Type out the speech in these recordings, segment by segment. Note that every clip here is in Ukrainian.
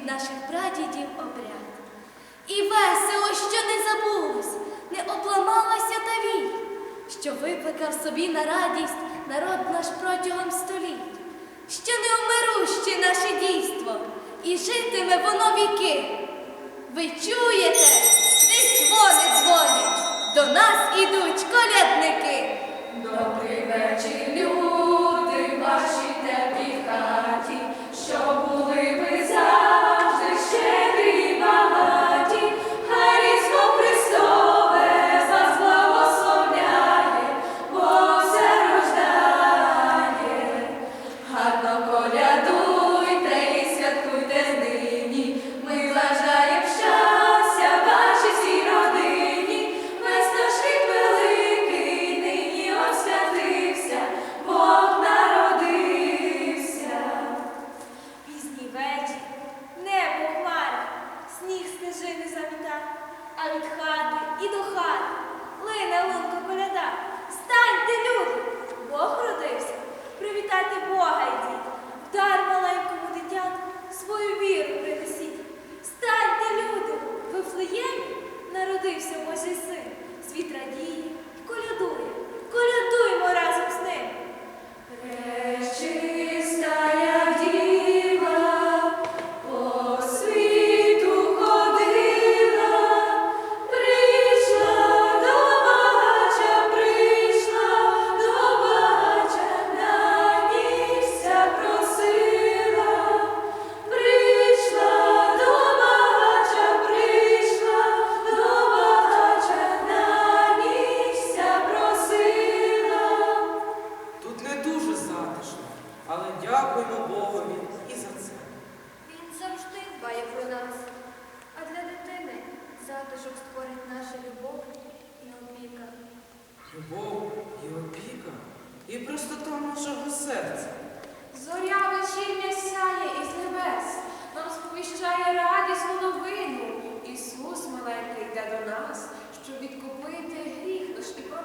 від наших прадідів обряд. І весело, що не забулось, не обламалася та вій, що викликав собі на радість народ наш протягом століть, що не умируще наше дійство, і житиме воно віки. Ви чуєте, десь дзвони дзвонять, до нас ідуть колядники. Добрий вечір,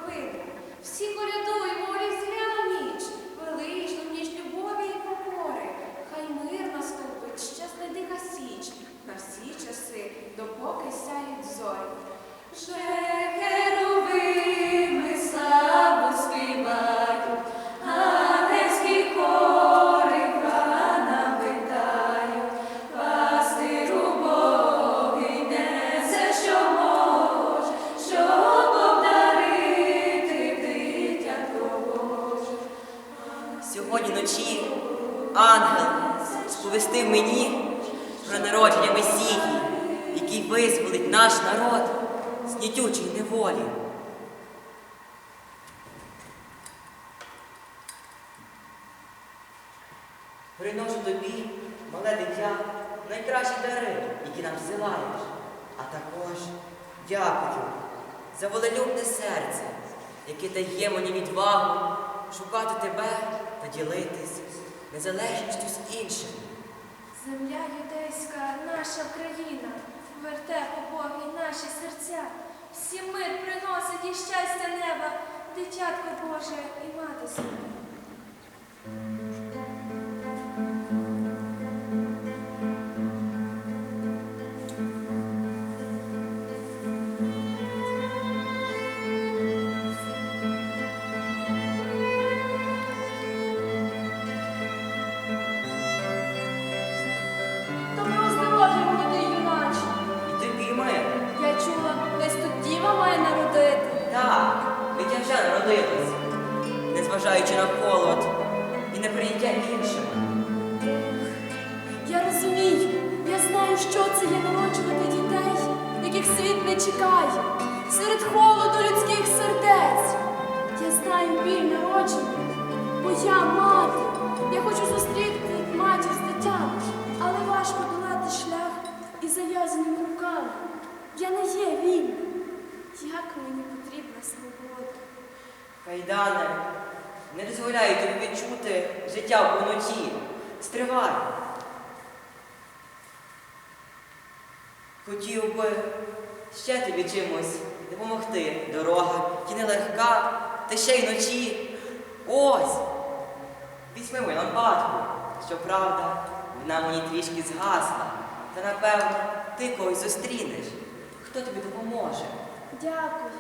провину. Всі колядуємо ангел сповістив мені про народження Месії, який визволить наш народ з нітючої неволі. Приношу тобі, мале дитя, найкращі дари, які нам зсилаєш, а також дякую за волелюбне серце, яке дає мені відвагу шукати тебе та ділитись незалежністю з іншим. Земля юдейська, наша країна, верте Боги наші серця. Всі мир приносить і щастя неба, дитятко Боже і мати свята. Кайдане, не дозволяю тобі відчути життя в повноті. Стривай. Хотів би ще тобі чимось допомогти. Дорога ті нелегка, та ще й вночі. Ось. візьми мою лампадку. Щоправда, вона мені трішки згасла. Та напевно ти когось зустрінеш. Хто тобі допоможе? Дякую.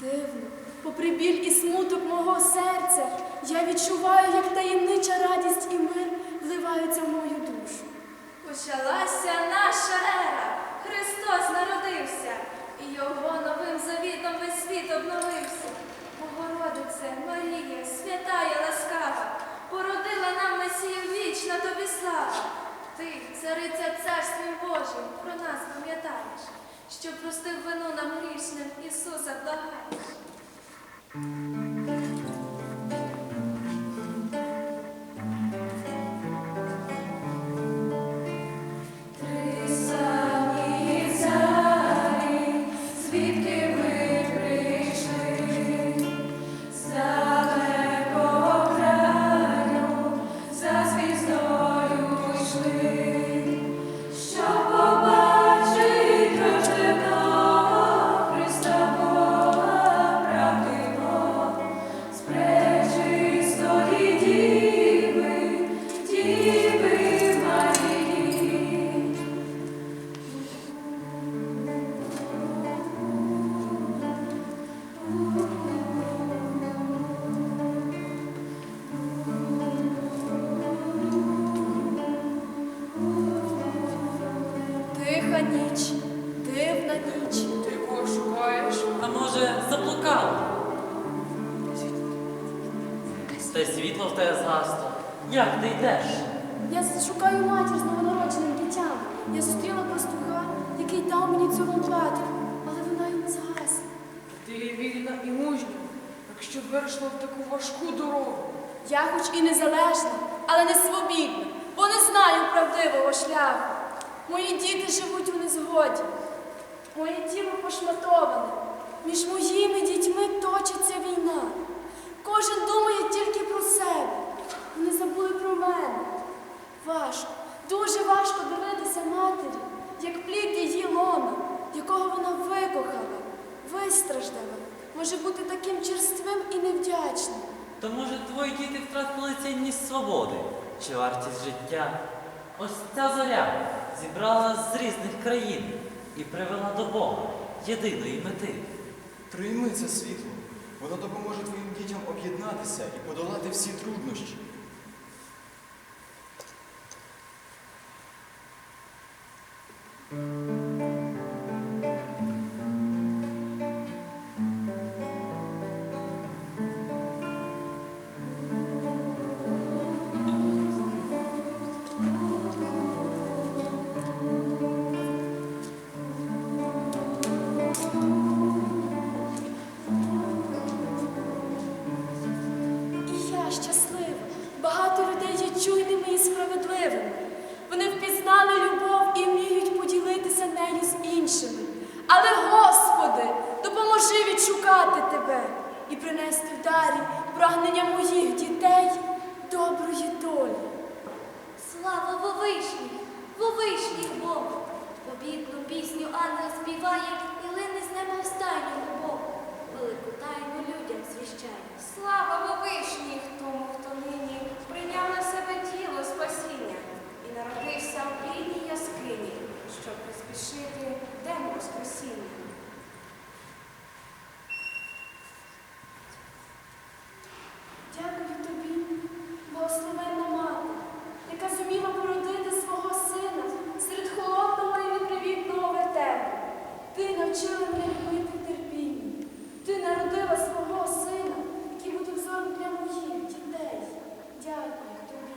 Дивно, попри біль і смуток мого серця, я відчуваю, як таємнича радість і мир вливаються в мою душу. Почалася наша ера. Христос народився, і його новим завітом весь світ обновився. Богородице, Марія, свята і ласкава, породила нам Месію вічна тобі слава. Ти, цариця царством Божим, про нас пам'ятаєш, що простив вину нам грішним, Ісуса благаєш. Тиха ніч, дивна ніч. Ти кого шукаєш? А може, заблукав? Та світло в тебе згасло. Як ти йдеш? Я шукаю матір з новонародженим дитям. Я зустріла пастуха, який дав мені цю лампадку, але вона й згасла. Ти є вільна і мужня, якщо вирішила в таку важку дорогу. Я хоч і незалежна, але не свобідна, бо не знаю правдивого шляху. Мої діти живуть у незгоді. Моє тіло пошматоване. Між моїми дітьми точиться війна. Кожен думає тільки про себе. Вони забули про мене. Важко, дуже важко дивитися матері, як плід її лона, якого вона викохала, вистраждала, може бути таким черствим і невдячним. То може твої діти втратили цінність свободи чи вартість життя? Ось ця зоря зібрала з різних країн і привела до Бога єдиної мети. Прийми це світло. Воно допоможе твоїм дітям об'єднатися і подолати всі труднощі. І допоможи Тебе і принести в дарі прагнення моїх дітей доброї долі. Слава Вовишні, Вовишніх Богу! Побідну пісню Анна співає і лине з неба в стайню Богу. Велику тайну людям звіщає. Слава Вовишніх тому, хто нині прийняв на себе тіло спасіння і народився в рідній яскині, щоб приспішити день Воскресіння. Дякую тобі, благословенна мати, яка зуміла породити свого сина серед холодного і непривітного вертепу. Ти навчила мене любити терпіння. Ти народила свого сина, який буде взором для моїх дітей. Дякую тобі.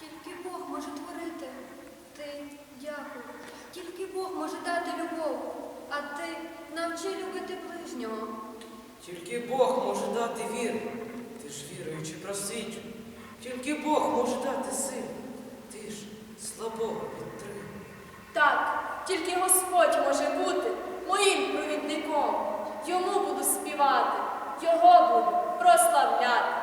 Тільки Бог може творити. Ти дякую. Тільки Бог може дати любов. А ти навчи любити ближнього. Тільки Бог може дати віру. Ти ж віруючи просить. Тільки Бог може дати силу. Ти ж слабого підтримуй. Так, тільки Господь може бути моїм провідником. Йому буду співати, його буду прославляти.